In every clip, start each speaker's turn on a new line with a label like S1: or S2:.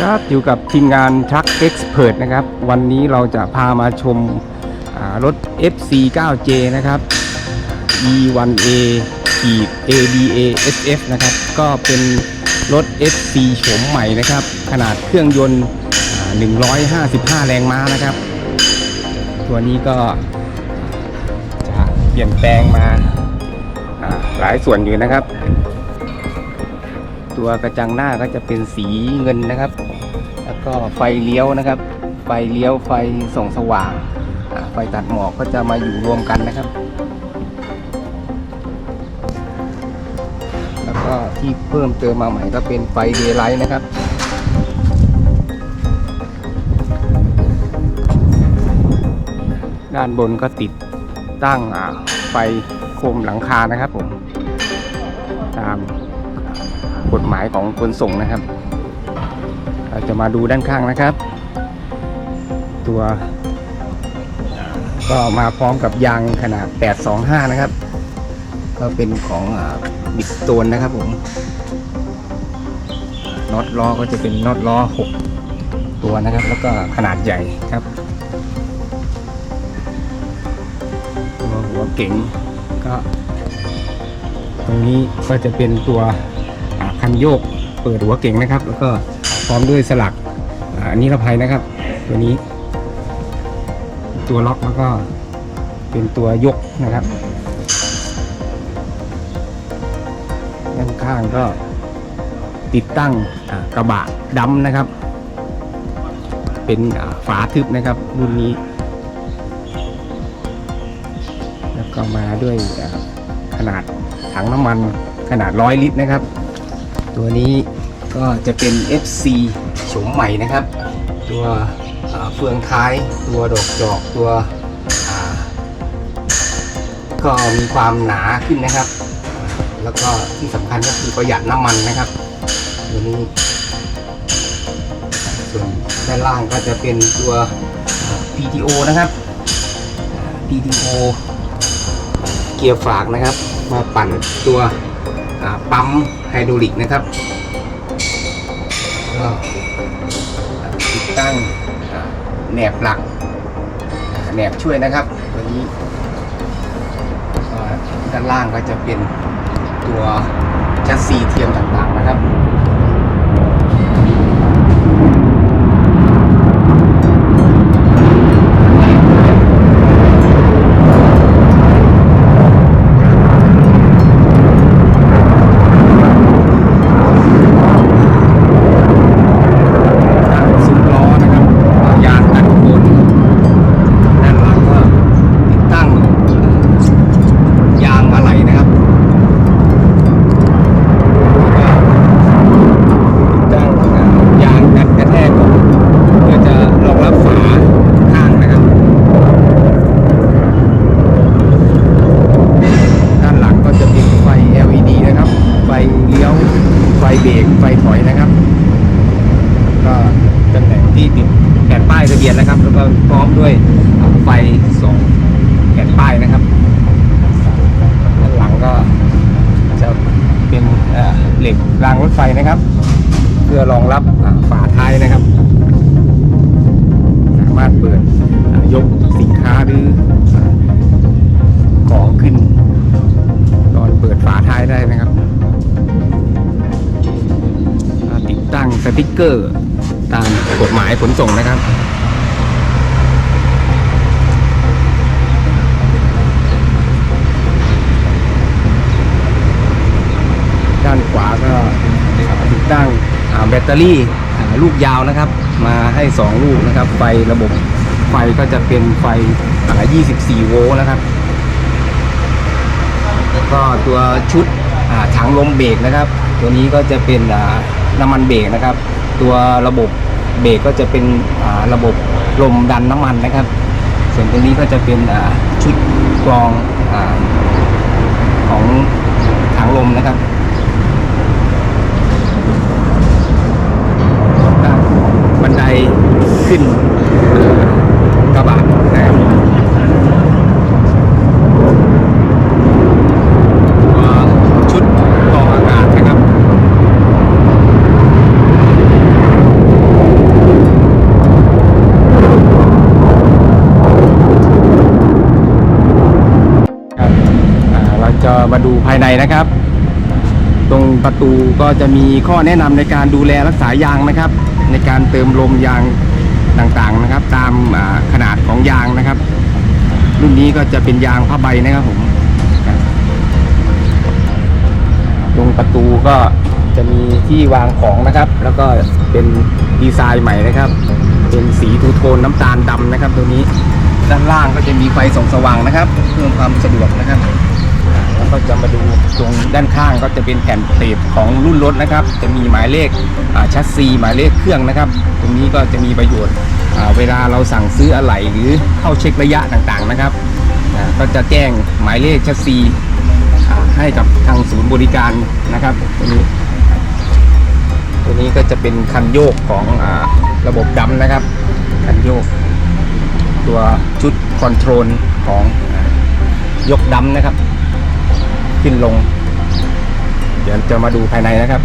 S1: ครับอยู่กับทีมงานชักเอ็กซ์เพรนะครับ วันนี้เราจะพามาชมรถ FC9J นะครับ E1A ABA SF นะครับ ก็เป็นรถ FC โฉมใหม่นะครับ ขนาดเครื่องยนต์ 155 แรงม้านะครับ ตัวนี้ก็จะเปลี่ยนแปลงมาหลายส่วนอยู่นะครับ ตัวกระจังหน้าก็จะเป็นสีเงินนะครับ แล้วก็ไฟเลี้ยวนะครับ ไฟเลี้ยวไฟส่องสว่างไฟตัดหมอกก็จะมาอยู่รวมกันนะครับ แล้วก็ที่เพิ่มเติมมาใหม่ก็เป็นไฟเดย์ไลท์นะครับด้านบนก็ติดตั้งไฟโคมหลังคานะครับผม ตามกฎหมายของขนส่งนะครับ เราจะมาดูด้านข้างนะครับ ตัวก็มาพร้อมกับยางขนาด 825 นะครับ ก็เป็นของบิสโตนนะครับผมน็อตล้อก็จะเป็นน็อตล้อ 6 ตัวนะครับ แล้วก็ขนาดใหญ่ครับตัวหัวเก๋งก็ ตรงนี้ก็จะเป็นตัวคันโยกเปิดหัวเก่งนะครับ แล้วก็ พร้อมด้วยสลักอ่านิรภัยนะครับ ตัวนี้ ตัวล็อกแล้วก็เป็นตัวยกนะครับด้านข้างก็ติดตั้งกระบะดำนะครับ เป็นฝาทึบนะครับรุ่นนี้ แล้วก็มาด้วยขนาดถังน้ำมันขนาด100ลิตรนะครับ ตัวนี้ ก็จะเป็น FC โฉมใหม่นะครับ ตัวเฟืองท้ายตัวดอกจอกตัวก็มีความหนาขึ้นนะครับ แล้วก็ที่สำคัญก็คือประหยัดน้ำมันนะครับตัวนี้ส่วนด้านล่างก็จะเป็นตัว PTO นะครับ PTO เกียร์ฝากนะครับ มาปั่นตัวปั๊มไฮดรอลิกนะครับ ติดตั้งแหนบหลักแหนบช่วยนะครับ ตัวนี้ด้านล่างก็จะเป็นตัวแชสซีเทียมต่างๆนะครับ บรกไฟถอยนะครับ ก็ตำแหน่งที่ติดแผ่นป้ายทะเบียนนะครับ แล้วก็พร้อมด้วยไฟสองแผ่นป้ายนะครับด้านหลังก็จะเป็นเหล็กรางรถไฟนะครับ เพื่อรองรับฝาท้ายนะครับ สามารถเปิดยกสินค้าหรือของขึ้น ตอนเปิดฝาท้ายได้นะครับ ตั้งสติกเกอร์ ตามกฎหมายขนส่งนะครับ ด้านขวาก็ติดตั้งแบตเตอรี่ลูกยาวนะครับ มาให้ 2 ลูกนะครับ ไฟระบบไฟก็จะเป็นไฟ24 โวลต์นะครับแล้วก็ตัวชุดถังลมเบรกนะครับ ตัวนี้ก็จะเป็น น้ำมันเบรกนะครับ ตัวระบบเบรกก็จะเป็นระบบลมดันน้ำมันนะครับ ส่วนตรงนี้ก็จะเป็นชุดกรองอของถังลมนะครับบันไดขึ้นกระบะ ดูภายในนะครับ ตรงประตูก็จะมีข้อแนะนำในการดูแลรักษายางนะครับ ในการเติมลมยางต่างๆนะครับ ตามขนาดของยางนะครับ รุ่นนี้ก็จะเป็นยางผ้าใบนะครับผมตรงประตูก็จะมีที่วางของนะครับ แล้วก็เป็นดีไซน์ใหม่นะครับ เป็นสีทูโทนน้ำตาลดำนะครับ ตัวนี้ด้านล่างก็จะมีไฟส่องสว่างนะครับ เพิ่มความสะดวกนะครับ ก็จะมาดูตรงด้านข้างก็จะเป็นแผ่นเปรตของรุ่นรถนะครับ จะมีหมายเลขชัสซีหมายเลขเครื่องนะครับ ตรงนี้ก็จะมีประโยชน์เวลาเราสั่งซื้ออะไหล่หรือเข้าเช็คระยะต่างๆนะครับ ก็จะแจ้งหมายเลขชัสซีให้กับทางศูนย์บริการนะครับตัวนี้ตัวนี้ก็จะเป็นคันโยกของอระบบดำนะครับ คันโยก ตัวชุดคอนโทรลของยกดำนะครับ ลง เดี๋ยวจะมาดูภายในนะครับ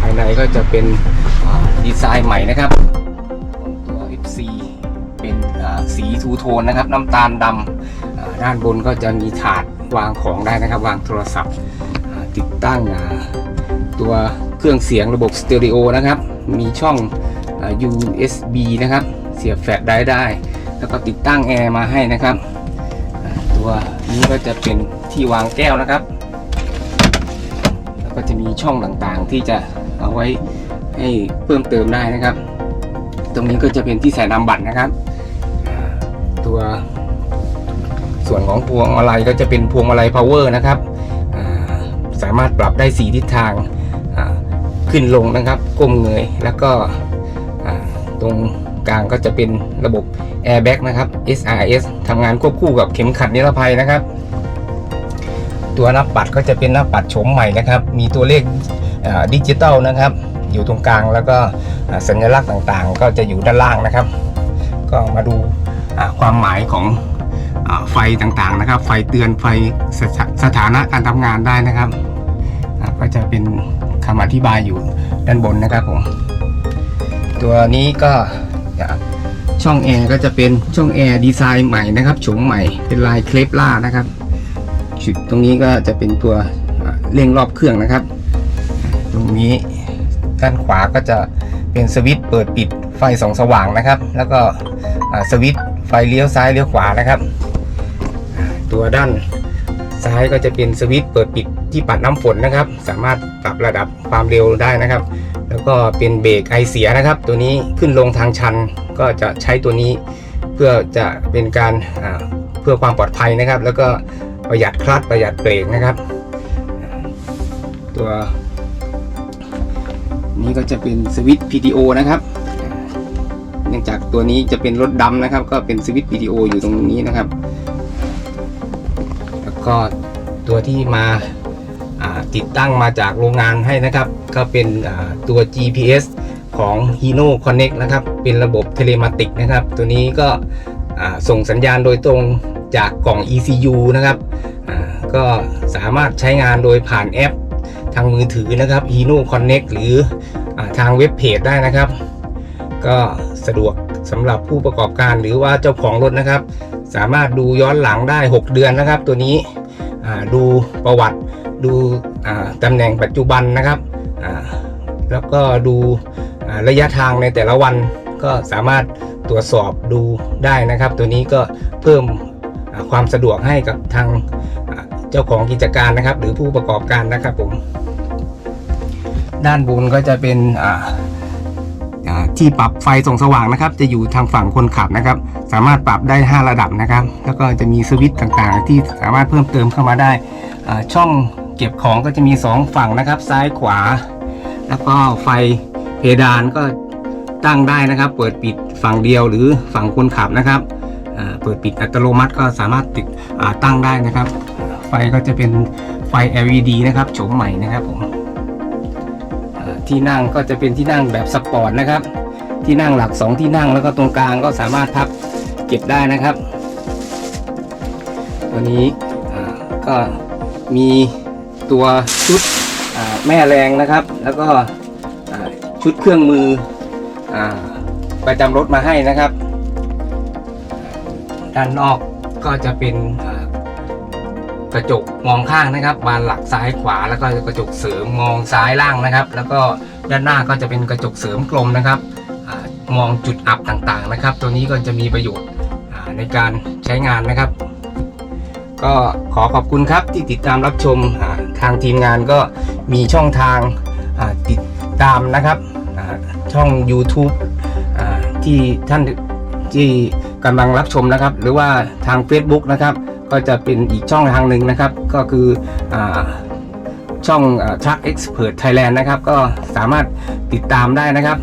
S1: ภายในก็จะเป็นดีไซน์ใหม่นะครับตัว FC เป็นสีทูโทนนะครับ น้ำตาลดำด้านบนก็จะมีถาดวางของได้นะครับ วางโทรศัพท์ติดตั้งตัวเครื่องเสียงระบบสเตอริโอนะครับ มีช่อง USB นะครับ เสียบแฟลชได้ได้ แล้วก็ติดตั้งแอร์มาให้นะครับ ตัวนี้ก็จะเป็นที่วางแก้วนะครับ แล้วก็จะมีช่องต่างๆที่จะเอาไว้ให้เพิ่มเติมได้นะครับ ตรงนี้ก็จะเป็นที่ใส่นำบัตรนะครับ ตัวส่วนของพวงมาลัยก็จะเป็นพวงมาลัย power นะครับ สามารถปรับได้ 4 ทิศทางขึ้นลงนะครับ ก้มเงยแล้วก็ตรง กลางก็จะเป็นระบบ airbag นะครับ SRS ทำงานควบคู่กับเข็มขัดนิรภัยนะครับ ตัวหน้าปัดก็จะเป็นหน้าปัดโฉมใหม่นะครับ มีตัวเลขดิจิตอลนะครับ อยู่ตรงกลางแล้วก็สัญลักษณ์ต่างๆ ก็จะอยู่ด้านล่างนะครับ ก็มาดูความหมายของอไฟต่างๆนะครับ ไฟเตือนไฟสถาสถานะการทำงานได้นะครับ ก็จะเป็นคำอธิบายอยู่ด้านบนนะครับผม ตัวนี้ก็ อ่าช่องแอร์ก็จะเป็นช่องแอร์ดีไซน์ใหม่นะครับโฉมใหม่เป็นลายเคลปล่านะครับจุดตรงนี้ก็จะเป็นตัวเร่งรอบเครื่องนะครับ ตรงนี้ด้านขวาก็จะเป็นสวิตช์เปิดปิดไฟสองสว่างนะครับ แล้วก็สวิตช์ไฟเลี้ยวซ้ายเลี้ยวขวานะครับ ตัวด้านซ้ายก็จะเป็นสวิตช์เปิดปิดที่ปัดน้ำฝนนะครับ สามารถปรับระดับความเร็วได้นะครับ ก็เป็นเบรกไอเสียนะครับ ตัวนี้ขึ้นลงทางชันก็จะใช้ตัวนี้เพื่อจะเป็นการเพื่อความปลอดภัยนะครับ แล้วก็ประหยัดคลัตช์ประหยัดเบรกนะครับ ตัวนี้ก็จะเป็นสวิตช์ PTO นะครับเนื่องจากตัวนี้จะเป็นรถดำนะครับ ก็เป็นสวิตช์ PTO อยู่ตรงนี้นะครับ แล้วก็ตัวที่มา ติดตั้งมาจากโรงงานให้นะครับ ก็เป็นตัว GPS ของ Hino Connect นะครับ เป็นระบบเทเลมาติกนะครับ ตัวนี้ก็ส่งสัญญาณโดยตรงจากกล่อง ECU นะครับก็สามารถใช้งานโดยผ่านแอปทางมือถือนะครับ Hino Connect หรืออทางเว็บเพจได้นะครับ ก็สะดวกสำหรับผู้ประกอบการหรือว่าเจ้าของรถนะครับ สามารถดูย้อนหลังได้ 6 เดือนนะครับ ตัวนี้ดูประวัติดู ตำแหน่งปัจจุบันนะครับอ่าแล้วก็ดูอ่าระยะทางในแต่ละวันก็สามารถตรวจสอบดูได้นะครับ ตัวนี้ก็เพิ่มอ่าความสะดวกให้กับทางอ่าเจ้าของกิจการนะครับ หรือผู้ประกอบการนะครับผมด้านบนก็จะเป็นอ่าอ่าที่ปรับไฟส่องสว่างนะครับ จะอยู่ทางฝั่งคนขับนะครับ สามารถปรับได้ 5 ระดับนะครับ แล้วก็จะมีสวิตช์ต่างๆ ที่สามารถเพิ่มเติมเข้ามาได้อ่าช่อง เก็บของก็จะมี2ฝั่งนะครับ ซ้ายขวา แล้วก็ไฟเพดานก็ตั้งได้นะครับ เปิดปิดฝั่งเดียวหรือฝั่งคนขับนะครับเปิดปิดอัตโนมัติก็สามารถติดตั้งได้นะครับ ไฟก็จะเป็นไฟ LED นะครับโฉมใหม่นะครับผมที่นั่งก็จะเป็นที่นั่งแบบสปอร์ตนะครับ ที่นั่งหลัก 2 ที่นั่งแล้วก็ตรงกลางก็สามารถพับเก็บได้นะครับ ตัวนี้ก็มี ตัวชุดแม่แรงนะครับ แล้วก็ชุดเครื่องมืออประจำรถมาให้นะครับ ด้านนอกก็จะเป็นกระจกมองข้างนะครับบานหลักซ้ายขวาแล้วก็กระจกเสริมมองซ้ายล่างนะครับ แล้วก็ด้านหน้าก็จะเป็นกระจกเสริมกลมนะครับอมองจุดอับต่างๆนะครับ ตัวนี้ก็จะมีประโยชน์ในการใช้งานนะครับ ก็ขอขอบคุณครับที่ติดตามรับชมอ่า ทางทีมงานก็มีช่องทางาติดตามนะครับช่อง YouTube อที่ท่านที่กำลังรับชมนะครับ หรือว่าทาง Facebook นะครับ ก็จะเป็นอีกช่องทางหนึ่งนะครับ ก็คืออช่องอ่า Truck Expert Thailand นะครับ ก็สามารถติดตามได้นะครับ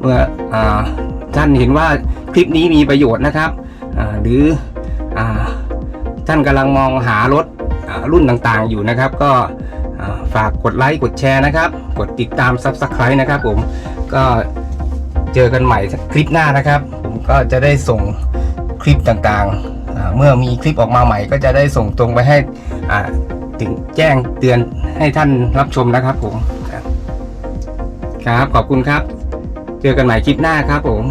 S1: เมื่ออท่านเห็นว่าคลิปนี้มีประโยชน์นะครับ หรืออท่านกำลังมองหารถ รุ่นต่างๆอยู่นะครับ ก็ฝากกดไลค์กดแชร์นะครับ กดติดตาม Subscribe นะครับผมก็เจอกันใหม่คลิปหน้านะครับ ผมก็จะได้ส่งคลิปต่างๆ เมื่อมีคลิปออกมาใหม่ ก็จะได้ส่งตรงไปให้ถึงแจ้งเตือนให้ท่านรับชมนะครับผมครับขอบคุณครับ เจอกันใหม่คลิปหน้าครับผม